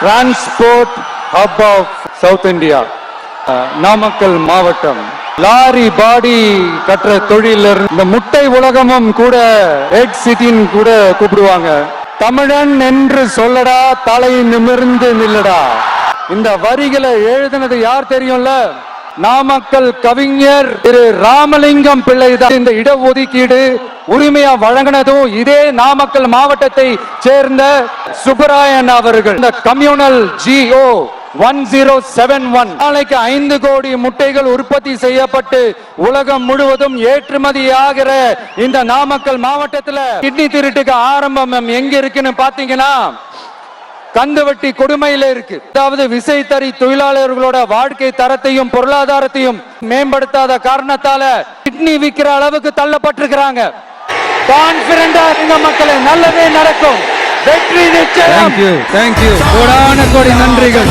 Transport hub of South India Namakkal மாவட்டம் lorry பாடி கட்டுற தொழில இந்த முட்டை உலகமும் கூட எக் சிட்டின்னு கூட கூப்பிடுவாங்க. தமிழன் என்று சொல்லடா தலை நிமிர்ந்து நில்லடா. இந்த வரிகளை எழுதினது யார் தெரியும்ல? நாமக்கல் கவிஞர் திரு ராமலிங்கம் பிள்ளை தான் இந்த இடஒதுக்கீடு உரிமையா வழங்கினதும் இதே நாமக்கல் மாவட்டத்தை சேர்ந்த சுப்பராயன் அவர்கள். இந்த communal GO one zero seven one. நாளைக்கு ஐந்து கோடி முட்டைகள் உற்பத்தி செய்யப்பட்டு உலகம் முழுவதும் ஏற்றுமதி ஆகிற இந்த நாமக்கல் மாவட்டத்தில் கிட்னி திருட்டுக்கு ஆரம்பம் எங்க இருக்குன்னு பாத்தீங்கன்னா கந்துவட்டி கொடுமையில இருக்கு. அதாவது விசைத்தறி தொழிலாளர்களோட வாழ்க்கை தரத்தையும் பொருளாதாரத்தையும் மேம்படுத்தாத காரணத்தால கிட்னி விக்கிற அளவுக்கு தள்ளப்பட்டிருக்கிறாங்க. கான்பிடண்டா இருங்க மக்களே நல்லதே நடக்கும். வெற்றி நிச்சயம். தேங்க்யூ தேங்க்யூ கோடான கோடி நன்றிகள்.